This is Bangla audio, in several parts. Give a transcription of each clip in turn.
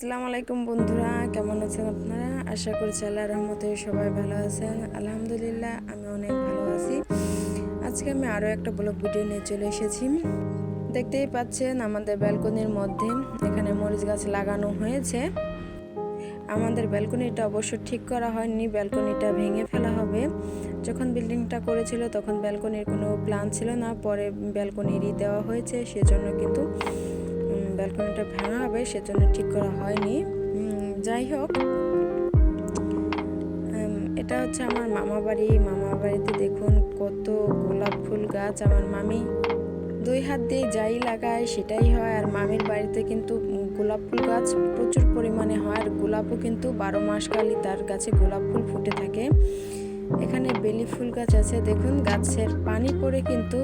আসসালামু আলাইকুম বন্ধুরা, কেমন আছেন আপনারা? আশা করছি আল্লাহ রহমতে সবাই ভালো আছেন। আলহামদুলিল্লাহ, আমি অনেক ভালো আছি। আজকে আমি আরও একটা ব্লগ ভিডিও নিয়ে চলে এসেছি। দেখতেই পাচ্ছেন আমাদের ব্যালকনির মধ্যে এখানে মরিচ গাছ লাগানো হয়েছে। আমাদের ব্যালকনিটা অবশ্য ঠিক করা হয়নি, ব্যালকনিটা ভেঙে ফেলা হবে। যখন বিল্ডিংটা করেছিল তখন ব্যালকনির কোনো প্ল্যান ছিল না, পরে ব্যালকনিরই দেওয়া হয়েছে, সেজন্য কিন্তু ব্যালকনিটা ভাঙা হবে সেজন্য ঠিক করা হয়নি। যাই হোক এটা হচ্ছে আমার মামা বাড়ি। মামা বাড়িতে দেখুন কত গোলাপ ফুল গাছ। আমার মামি দুই হাত দিয়ে যাই লাগায়, সেটাই হয়। আর মামির বাড়িতে কিন্তু গোলাপ ফুল গাছ প্রচুর পরিমাণে হয়। আর গোলাপও কিন্তু বারো মাস কালই তার গাছে গোলাপ ফুল ফুটে থাকে। এখানে বেলি ফুল গাছ আছে, দেখুন গাছের পানি পড়ে কিন্তু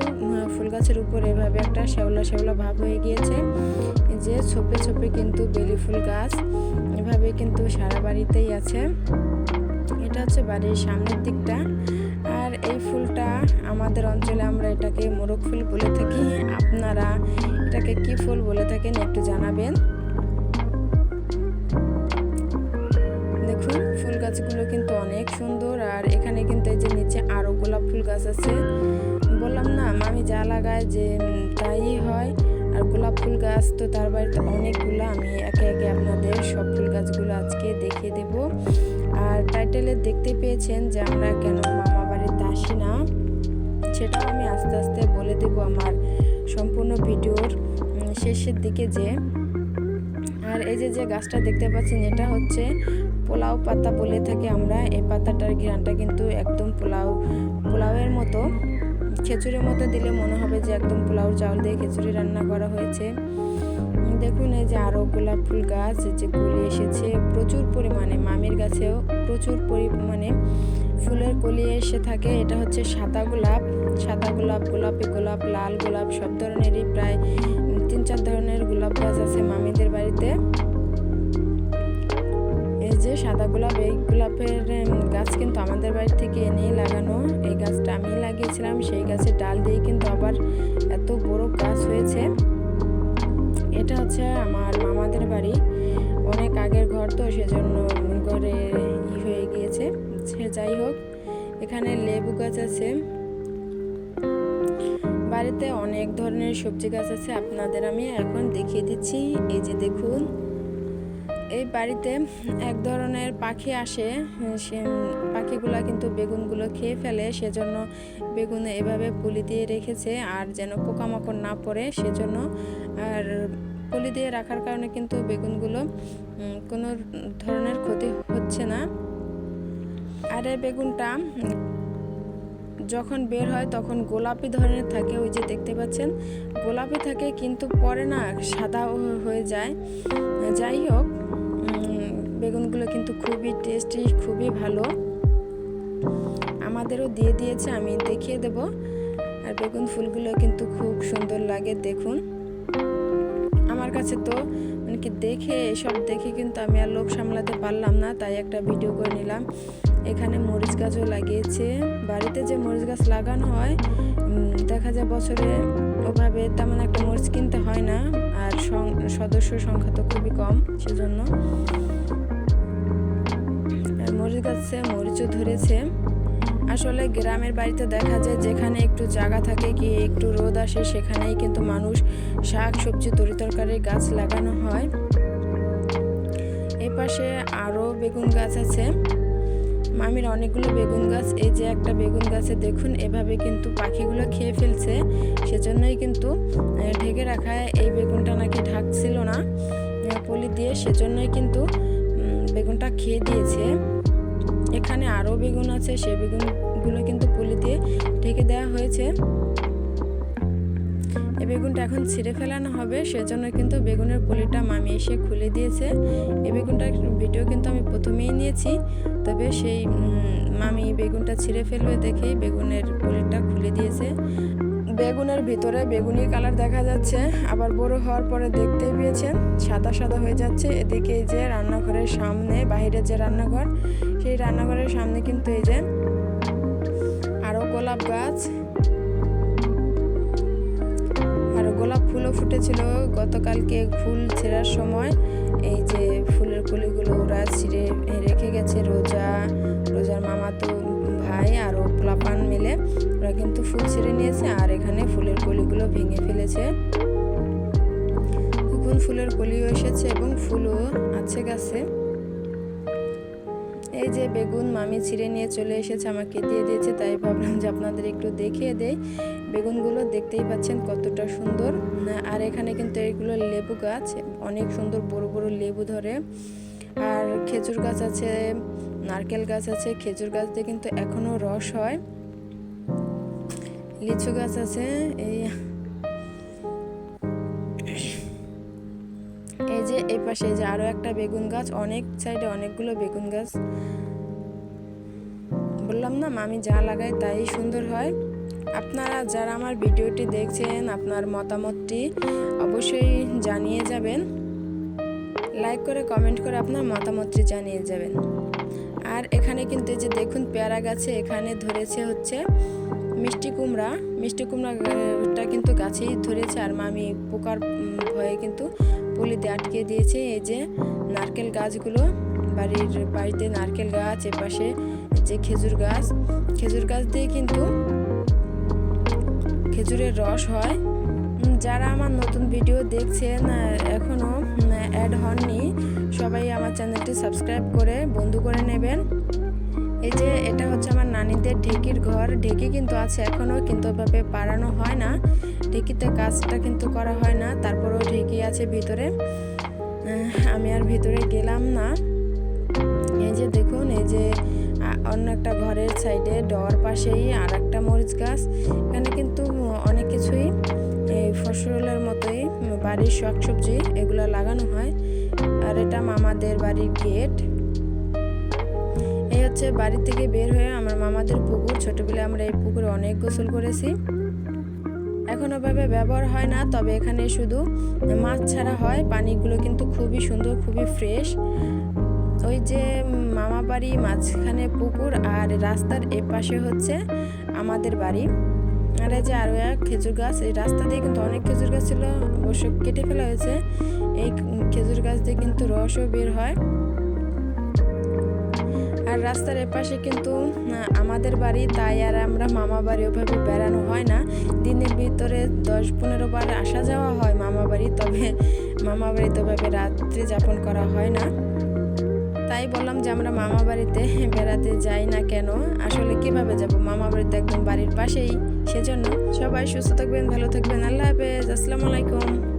ফুল গাছের উপর এভাবে একটা শ্যাওলা শ্যাওলা ভাব হয়ে গিয়েছে। যে ছোপে ছোপে কিন্তু বেলি ফুল গাছ, এভাবে কিন্তু সারা বাড়িতেই আছে। এটা হচ্ছে বাড়ির সামনের দিকটা। আর এই ফুলটা আমাদের অঞ্চলে আমরা এটাকে মোরগ ফুল বলে থাকি। আপনারা এটাকে কি ফুল বলে থাকেন একটু জানাবেন। ফুল গাছ আছে। বললাম, না আমি যা লাগাই যে তাই হয়। আর গোলাপ ফুল গাছ তো তার বাড়িতে অনেকগুলো, আমি একে একে আপনাদের সব ফুল গাছগুলো আজকে দেখিয়ে দেব। আর টাইটেলে দেখতে পেয়েছেন যে আমরা কেন মামা বাড়িতে আসি না সেটাও আমি আস্তে আস্তে বলে দেব আমার সম্পূর্ণ ভিডিওর শেষের দিকে যে। আর এই যে যে গাছটা দেখতে পাচ্ছেন, এটা হচ্ছে পোলাও পাতা বলে থাকি আমরা। এই পাতাটার ঘ্রানটা কিন্তু একদম পোলাও পোলাওয়ের মতো খিচুড়ির মতো দিলে মনে হবে যে একদম পোলাও চাউল দিয়ে খিচুড়ি রান্না করা হয়েছে। দেখুন এই যে আরও গোলাপ ফুল গাছ যে কলি এসেছে প্রচুর পরিমাণে, মামির গাছেও প্রচুর পরিমাণে ফুলের কলি এসে থাকে। এটা হচ্ছে সাদা গোলাপ সাদা গোলাপ, গোলাপি গোলাপ, লাল গোলাপ, সব ধরনেরই প্রায় তিন চার ধরনের গোলাপ গাছ আছে মামিদের বাড়িতে। এই যে সাদা গোলাপ, এই গোলাপের গাছ কিন্তু আমাদের বাড়ি থেকে এনেই লাগানো, এই লাগিয়েছিলাম সেই গাছের ডাল দিয়ে কিন্তু আবার এত বড় গাছ হয়েছে। এটা হচ্ছে আমার মামাদের বাড়ি। অনেক আগের ঘর তো, সেজন্য ঘরে ই হয়ে গিয়েছে। সে যাই হোক, এখানে লেবু গাছ আছে। বাড়িতে অনেক ধরনের সবজি গাছ আছে। আপনাদের আমি এখন দেখিয়ে দিচ্ছি। এই যে দেখুন এই বাড়িতে এক ধরনের পাখি আসে, সে পাখিগুলা কিন্তু বেগুনগুলো খেয়ে ফেলে, সেজন্য বেগুন এভাবে পুলি দিয়ে রেখেছে, আর যেন পোকামাকড় না পড়ে, সেজন্য আর পুলি দিয়ে রাখার কারণে কিন্তু বেগুনগুলো কোনো ধরনের ক্ষতি হচ্ছে না। আর এই বেগুনটা যখন বের হয় তখন গোলাপি ধরনের থাকে, ওই যে দেখতে পাচ্ছেন? গোলাপি থাকে কিন্তু পরে না, সাদা হয়ে যায়। যাই হোক বেগুনগুলো কিন্তু খুবই টেস্টি খুবই ভালো। আমাদেরও দিয়ে দিয়েছে, আমি দেখিয়ে দেব। আর বেগুন ফুলগুলো কিন্তু খুব সুন্দর লাগে, দেখুন। আমার কাছে তো মানে কি দেখে, এসব দেখে কিন্তু আমি আর লোভ সামলাতে পারলাম না, তাই একটা ভিডিও করে নিলাম। এখানে মরিচ গাছও লাগিয়েছে। বাড়িতে যে মরিচ গাছ লাগানো হয় দেখা যায় বছরে ওভাবে তেমন একটা মরিচ কিনতে হয় না, আর সদস্য সংখ্যা তো খুবই কম, সেজন্য। মরিচ গাছে মরিচও ধরেছে। আসলে গ্রামের বাড়িতে দেখা যায় যেখানে একটু জায়গা থাকে কি একটু রোদ আসে, সেখানেই কিন্তু মানুষ শাক, সবজি, তরি তরকারির গাছ লাগানো হয়। এই পাশে আরও বেগুন গাছ আছে। মামির অনেকগুলো বেগুন গাছ, এই যে একটা বেগুন গাছে দেখুন, এভাবে কিন্তু পাখিগুলো খেয়ে ফেলছে। সেজন্যই কিন্তু ঢেকে রাখায় এই বেগুনটা নাকি ঢাকছিল না পলি দিয়ে, সেজন্যই কিন্তু বেগুনটা খেয়ে দিয়েছে। এখানে আরও বেগুন আছে সেই বেগুনগুলো কিন্তু পুলি দিয়ে ঢেকে দেওয়া হয়েছে। এই বেগুনটা এখন ছিঁড়ে ফেলানো হবে, সেজন্য কিন্তু বেগুনের পলিটা মামি এসে খুলে দিয়েছে। এই বেগুনটার ভিডিও কিন্তু আমি প্রথমেই নিয়েছি, তবে সেই মামি বেগুনটা ছিঁড়ে ফেলবে দেখেই বেগুনের পলিটা খুলে দিয়েছে। বেগুনের ভিতরে বেগুনি কালার দেখা যাচ্ছে, আবার বড় হওয়ার পরে দেখতেই পেয়েছেন, সাদা সাদা হয়ে যাচ্ছে। এদিকে এই যে রান্নাঘরের সামনে বাহিরের যে রান্নাঘর, সেই রান্নাঘরের সামনে কিন্তু এই যে আরও গোলাপ গাছ গোলাপ ফুলও ফুটেছিল। গতকালকে ফুল ছেঁড়ার সময় এই যে ফুলের কলিগুলো ওরা ছিঁড়ে রেখে গেছে, রোজা, রোজার মামা তো ভাই আর ও পোলাপান মিলে। ওরা কিন্তু ফুল ছিঁড়ে নিয়েছে আর এখানে ফুলের কলিগুলো ভেঙে ফেলেছে। এখন ফুলের কলিও এসেছে এবং ফুলও আছে গাছে। এই যে বেগুন মামি ছিঁড়ে নিয়ে চলে এসেছে, আমাকে দিয়ে দিয়েছে, তাই ভাবলাম যে আপনাদের একটু দেখিয়ে দেই। বেগুনগুলো দেখতেই পাচ্ছেন কতটা সুন্দর। আর এখানে কিন্তু এইগুলো লেবু গাছ, অনেক সুন্দর বড় বড় লেবু ধরে। আর খেজুর গাছ আছে নারকেল গাছ আছে, খেজুর গাছ দিয়ে কিন্তু এখনও রস হয়। লিচু গাছ আছে, এই এই যে এই পাশে যে আরও একটা বেগুন গাছ, অনেক সাইডে অনেকগুলো বেগুন গাছ। বললাম না আমি যা লাগাই তাই সুন্দর হয়। আপনারা যারা আমার ভিডিওটি দেখছেন, আপনার মতামতটি অবশ্যই জানিয়ে যাবেন। লাইক করে কমেন্ট করে আপনার মতামতটি জানিয়ে যাবেন। আর এখানে কিন্তু যে দেখুন পেয়ারা গাছে এখানে ধরেছে হচ্ছে মিষ্টি কুমড়া। মিষ্টি কুমড়াটা কিন্তু গাছেই ধরেছে আর মামি পোকার ভয়ে কিন্তু পলিতে আটকে দিয়েছে। এই যে নারকেল গাছগুলো, বাড়ির বাড়িতে নারকেল গাছ, এপাশে যে খেজুর গাছ। খেজুর গাছ দিয়ে কিন্তু খেজুরের রস হয়। যারা আমার নতুন ভিডিও দেখছেন এখনও অ্যাড হননি, সবাই আমার চ্যানেলটি সাবস্ক্রাইব করে বন্ধু করে নেবেন। এই যে, এটা হচ্ছে আমার নানিদের ঢেকির ঘর। ঢেকি কিন্তু আছে এখনও কিন্তু ওইভাবে পাড়ানো হয় না। ঢেকিতে কাজটা কিন্তু করা হয় না, তারপরেও ঢেকি আছে ভিতরে। আমি আর ভিতরে গেলাম না। এই যে দেখুন, এই যে অন্য একটা ঘরের সাইডে ডর পাশেই আর একটা মরিচ গাছ। এখানে কিন্তু অনেক কিছুই ফসলের মতোই বাড়ির শাকসবজি এগুলো লাগানো হয়। আর এটা মামাদের বাড়ির গেট। এই হচ্ছে বাড়ি থেকে বের হয়ে আমার মামাদের পুকুর। ছোটবেলায় আমরা এই পুকুরে অনেক গোসল করেছি। এখন ওভাবে ব্যবহার হয় না, তবে এখানে শুধু মাছ ছাড়া হয়। পানিগুলো কিন্তু খুবই সুন্দর, খুবই ফ্রেশ। ওই যে মামা বাড়ি মাঝখানে পুকুর আর রাস্তার এপাশে হচ্ছে আমাদের বাড়ি। আর এই যে আরও এক খেজুর গাছ, এই রাস্তা দিয়ে কিন্তু অনেক খেজুর গাছ ছিল, অবশ্য কেটে ফেলা হয়েছে। এই খেজুর গাছ দিয়ে কিন্তু রসও বের হয়। আর রাস্তার এপাশে কিন্তু আমাদের বাড়ি, তাই আর আমরা মামা বাড়ি ওভাবে বেড়ানো হয় না। দিনের ভিতরে দশ পনেরো বার আসা যাওয়া হয় মামা বাড়ি, তবে মামা বাড়িতে ওভাবে রাত্রি যাপন করা হয় না। তাই বললাম যে আমরা মামা বাড়িতে বেড়াতে যাই না কেন? আসলে কীভাবে যাব? মামা বাড়িতে একদম বাড়ির পাশেই। সেজন্য সবাই সুস্থ থাকবেন, ভালো থাকবেন। আল্লাহ হাফেজ। আসসালামু আলাইকুম।